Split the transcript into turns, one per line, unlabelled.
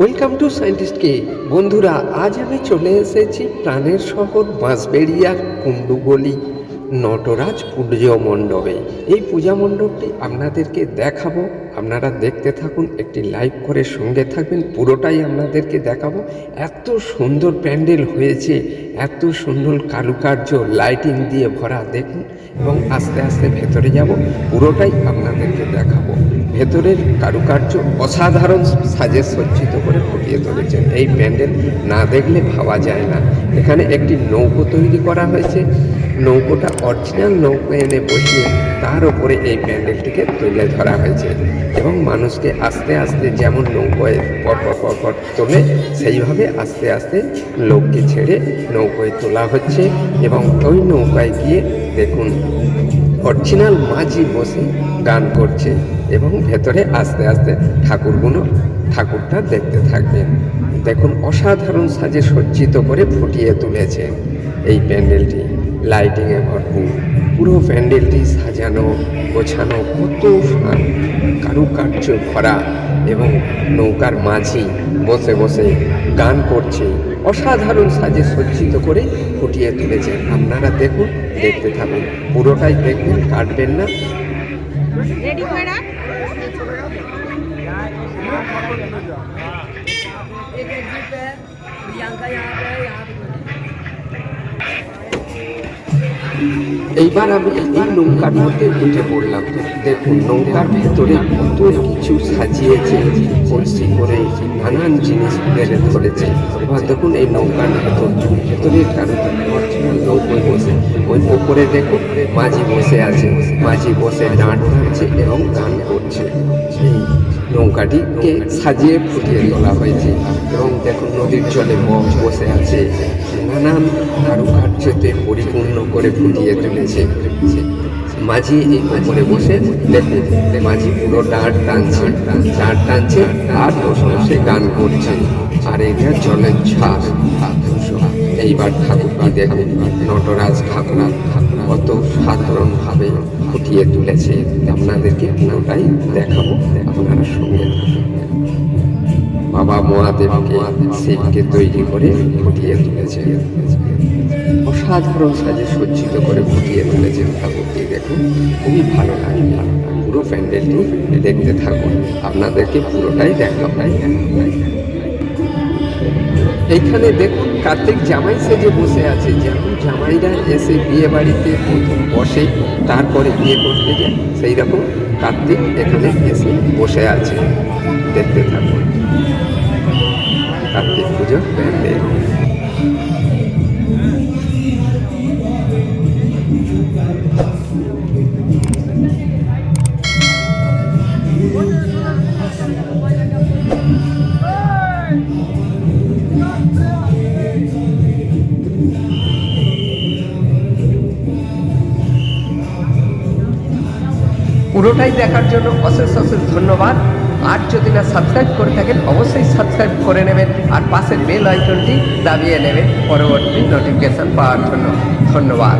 Welcome to সায়েন্টিস্টকে বন্ধুরা আজ আমি চলে এসেছি প্রাণের শহর বাঁশবেড়িয়ার কুণ্ডুগলি। নটরাজ পূজা মণ্ডপে। এই পূজা মণ্ডপটি আপনাদেরকে দেখাবো। আপনারা দেখতে থাকুন, একটি লাইভ করে সঙ্গে থাকবেন, পুরোটাই আপনাদেরকে দেখাবো। এত সুন্দর প্যান্ডেল হয়েছে, এত সুন্দর কারুকার্য, লাইটিং দিয়ে ভরা দেখুন, এবং আস্তে আস্তে ভেতরে যাব, পুরোটাই আপনাদেরকে দেখাবো। ভেতরের কারুকার্য অসাধারণ সাজে সজ্জিত করে ফুটিয়ে তুলেছেন। এই প্যান্ডেল না দেখলে ভাবা যায় না। এখানে একটি নৌকো তৈরি করা হয়েছে। নৌকোটা অরিজিনাল নৌকো এনে বসিয়ে তার উপরে এই প্যান্ডেলটিকে তুলে ধরা হয়েছে। এবং মানুষকে আস্তে আস্তে যেমন নৌকোয় পরপর পরপর তোলে, সেইভাবে আস্তে আস্তে লোককে ছেড়ে নৌকোয় তোলা হচ্ছে এবং ওই নৌকায় গিয়ে দেখুন অরিজিনাল মাঝি বসে গান করছে এবং ভেতরে আস্তে আস্তে ঠাকুরগুলো, ঠাকুরটা দেখতে থাকবেন দেখুন, অসাধারণ সাজে সজ্জিত করে ফুটিয়ে তুলেছে। এই প্যান্ডেলটি লাইটিংয়ে ভরপুর। পুরো প্যান্ডেলটি সাজানো গোছানো কত কারুকার্য ভরা এবং নৌকার মাঝি বসে বসে গান করছে অসাধারণ সাজে সজ্জিত করে ফুটিয়ে তুলেছেন আপনারা দেখুন দেখতে থাকুন পুরোটাই দেখুন কাটবেন না।
প্রিয়াঙ্কা
এইবার আমি এই নৌকার মধ্যে উঠে পড়লাম। দেখুন, নৌকার ভেতরে কত কিছু সাজিয়েছে কলসি করে নানান জিনিস বেড়ে ধরেছে। এবার দেখুন, এই নৌকার ভেতর কারণ অরিজিনাল নৌকোয় বসে, ওই ওপরে দেখুন, মাঝি বসে আছে। মাঝি বসে ডাঁট টানছে এবং গান করছে। নৌকাটিকে সাজিয়ে ফুটিয়ে তোলা হয়েছে এবং দেখুন নদীর জলে বক বসে আছে। নানান কারুকার্যতে পরিপূর্ণ করে ফুটিয়ে তুলেছে। মাঝি এই উপরে বসে দেখুন মাঝি পুরো ডাঁট টানছে ডাঁট টানছে, আর বসে বসে গান করছে। আর এটা জলের ঝাঁক এইবার ঠাকুরকে দেখুন। নটরাজ ঠাকুর কত সাধারণভাবে ফুটিয়ে তুলেছে। আপনাদেরকে পুরোটাই দেখাবো। আপনারা সঙ্গে বাবা মহাদেবকে শিবকে তৈরি করে ফুটিয়ে তুলেছে। অসাধারণ সাজে সজ্জিত করে ফুটিয়ে তুলেছেন ঠাকুরটি দেখুন। খুবই ভালো লাগে পুরো প্যান্ডেলটি দেখতে থাকুন। আপনাদেরকে পুরোটাই দেখাবাই এইখানে দেখুন কার্তিক জামাই সেজে বসে আছে। যেমন জামাইরা এসে বিয়ে বাড়িতে প্রথম বসে, তারপরে বিয়ে করতে যায় সেই রকম কার্তিক এখানে এসে বসে আছে। দেখতে থাকুন। কার্তিক পুজো প্যান্ডেল পুরোটাই দেখার জন্য অশেষ অশেষ ধন্যবাদ। আর যদি না সাবস্ক্রাইব করে থাকেন, অবশ্যই সাবস্ক্রাইব করে নেবেন আর পাশের বেল আইকনটি দাবিয়ে নেবেন। পরবর্তী নোটিফিকেশান পাওয়ার জন্য ধন্যবাদ।